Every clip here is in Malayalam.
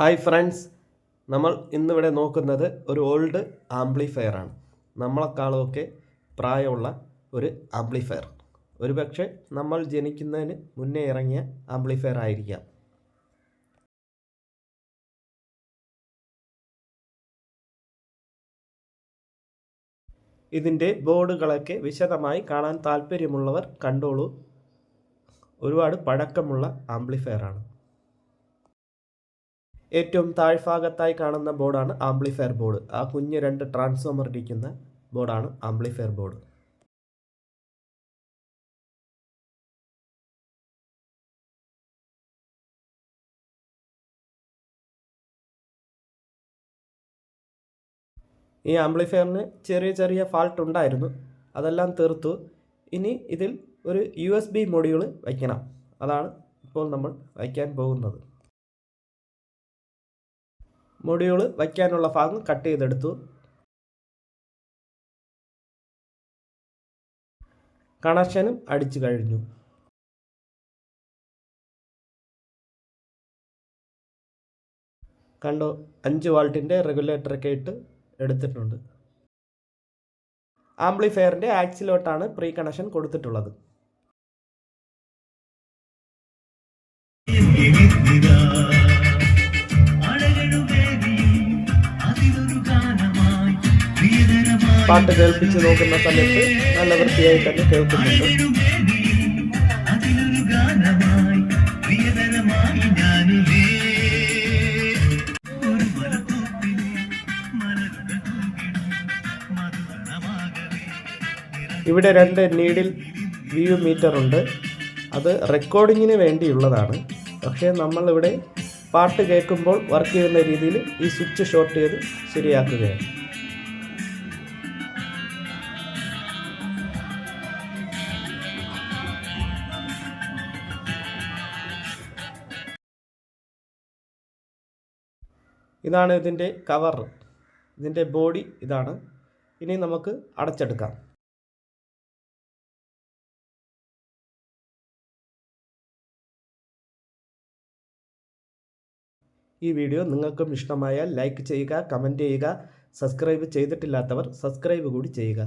ഹായ് ഫ്രണ്ട്സ് നമ്മൾ ഇന്നിവിടെ നോക്കുന്നത് ഒരു ഓൾഡ് ആംപ്ലിഫയർ ആണ്. നമ്മളെക്കാളുമൊക്കെ പ്രായമുള്ള ഒരു ആംപ്ലിഫയർ ഒരുപക്ഷെ നമ്മൾ ജനിക്കുന്നതിന് മുന്നേ ഇറങ്ങിയ ആംപ്ലിഫയർ ആയിരിക്കാം. ഇതിന്റെ ബോർഡുകളൊക്കെ വിശദമായി കാണാൻ താല്പര്യമുള്ളവർ കണ്ടോളൂ. ഒരുപാട് പഴക്കമുള്ള ആംപ്ലിഫയർ ആണ്. ഏറ്റവും താഴ്ഭാഗത്തായി കാണുന്ന ബോർഡാണ് ആംപ്ലിഫയർ ബോർഡ്. ആ കുഞ്ഞ് രണ്ട് ട്രാൻസ്ഫോമർ ഇരിക്കുന്ന ബോർഡാണ് ആംപ്ലിഫയർ ബോർഡ്. ഈ ആംപ്ലിഫയറിന് ചെറിയ ചെറിയ ഫാൾട്ട് ഉണ്ടായിരുന്നു. അതെല്ലാം തീർത്തു. ഇനി ഇതിൽ ഒരു യു എസ് ബി മൊഡ്യൂൾ വയ്ക്കണം. അതാണ് ഇപ്പോൾ നമ്മൾ വയ്ക്കാൻ പോകുന്നത്. മൊഡ്യൂൾ വയ്ക്കാനുള്ള ഭാഗം കട്ട് ചെയ്തെടുത്തു. കണക്ഷനും അടിച്ചു കഴിഞ്ഞു. കണ്ടോ അഞ്ച് വാൾട്ടിന്റെ റെഗുലേറ്ററൊക്കെ ഇട്ട് എടുത്തിട്ടുണ്ട്. ആംപ്ലിഫയറിന്റെ ആക്സിലോട്ടാണ് പ്രീ കണക്ഷൻ കൊടുത്തിട്ടുള്ളത്. പാട്ട് കേൾപ്പിച്ച് നോക്കുന്ന സമയത്ത് നല്ല വൃത്തിയായി തന്നെ കേൾക്കുന്നുണ്ട്. ഇവിടെ രണ്ട് നീഡിൽ വ്യൂ മീറ്റർ ഉണ്ട്. അത് റെക്കോർഡിങ്ങിന് വേണ്ടിയുള്ളതാണ്. പക്ഷേ നമ്മളിവിടെ പാട്ട് കേൾക്കുമ്പോൾ വർക്ക് ചെയ്യുന്ന രീതിയിൽ ഈ സ്വിച്ച് ഷോർട്ട് ചെയ്ത് ശരിയാക്കുകയാണ്. ഇതാണ് ഇതിന്റെ കവർ ഇതിന്റെ ബോഡി ഇതാണ്. ഇനി നമുക്ക് അടച്ചെടുക്കാം. ഈ വീഡിയോ നിങ്ങൾക്കും ഇഷ്ടമായാൽ ലൈക്ക് ചെയ്യുക കമന്റ് ചെയ്യുക സബ്സ്ക്രൈബ് ചെയ്തിട്ടില്ലാത്തവർ സബ്സ്ക്രൈബ് കൂടി ചെയ്യുക.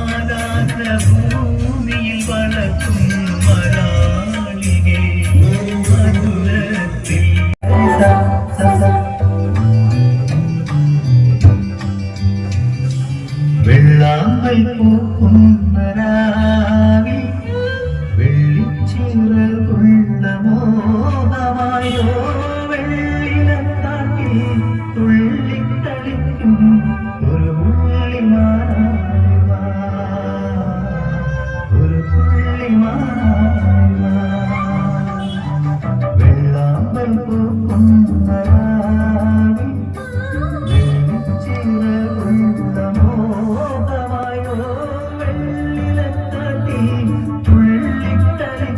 வாடாத பூமியில் வளர்க்கும் மராளிகே மதுரத்தில் வெள்ளாமை பூக்கும் மராவி வெள்ளிச்சிறகுள்